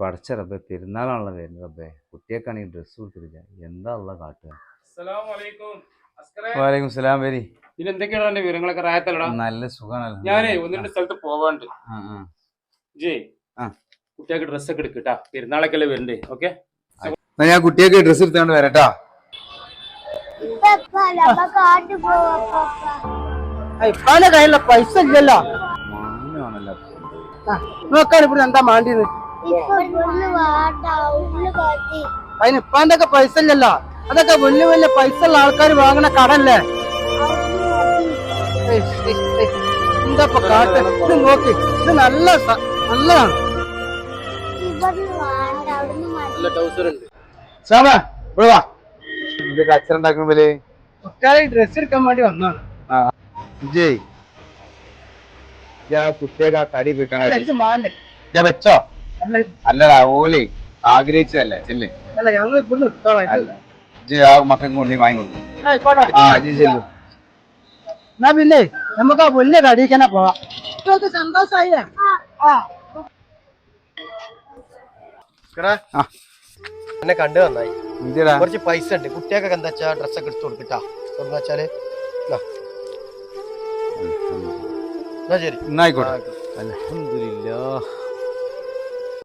പഠിച്ച റബ്ബെ പെരുന്നാളാണല്ലോ വരുന്നത് റബ്ബെ. കുട്ടിയൊക്കെയാണെങ്കിൽ ഡ്രസ്സ് കൊടുത്തിട്ടില്ല എന്താ ഉള്ള കാട്ടുക? വാലേക്കും സലാം വരി. ഇനി എന്തൊക്കെയാണ് എന്റെ വിവരങ്ങളൊക്കെ റായത്തല്ലടാ? നല്ല സുഖാണല്ലോ. ഞാനേ ഒന്ന് രണ്ട് സ്ഥലത്ത് പോവാണ്ട്. ജേ ആ. കുട്ടികൾക്ക് ഡ്രസ്സൊക്കെ എടുക്കട്ടാ പെരുന്നാളൊക്കെ അല്ലേ വരണ്ടേ. ഓക്കെ? ഞാൻ കുട്ടിയൊക്കെ ഡ്രസ്സ് എടുത്തോണ്ട് വരട്ടാ ഇപ്പാന്റെ കയ്യിലുള്ള പൈസ ഇല്ലല്ലോ. മാനാണല്ലോ നോക്കാൻ ഇവിടെ എന്താ മാണ്ടിയത് അതിന് ഇപ്പാന്റെ എന്തൊക്കെ പൈസ ഇല്ലല്ലോ? അതൊക്കെ വലിയ വലിയ പൈസ ഉള്ള ആൾക്കാർ വാങ്ങണ കടല്ലേ. എന്താ കാട്ട്? ഇത് നോക്ക്. ഇത് നല്ല നല്ലതാണ്. നല്ല ടൗസർ ഉണ്ട്. സാമ ഇവിടെ വാ. കച്ചറ ഉണ്ടാക്കുമ്പോലേ ഡ്രസ് എടുക്കാൻ വേണ്ടി വന്നാണ് ജയ് ആ തടി വെക്കാൻ വെച്ചോ? അല്ലടാ ഓലേ ആഗ്രഹിച്ചതല്ലേ ചെല്ലേ? അല്ല ഞങ്ങൾ ഇവിടുന്ന്. അല്ല. ജയ് ആ മക്കൾക്ക് കൊണ്ട് വാങ്ങി കൊടുക്കും ആയിക്കോട്ടെ. ആ ജയ് ചെല്ലു. എന്നാ പിന്നെ നമുക്ക് ആ വലിയ കടിക്കന്നെ പോവാം. സന്തോഷായില്ലേ ആ. ആ. എന്നെ കണ്ടു നന്നായി. എന്തിടാ? കുറച്ച് പൈസ ഉണ്ട്. കുട്ടിയൊക്കെ എന്താ വെച്ചാ ഡ്രസ്സൊക്കെ എടുത്തു കൊടുക്കട്ടാ എന്താ വെച്ചാൽ? എന്നാ. ശരി. എന്നായിക്കോട്ടെ അൽഹംദുലില്ലാ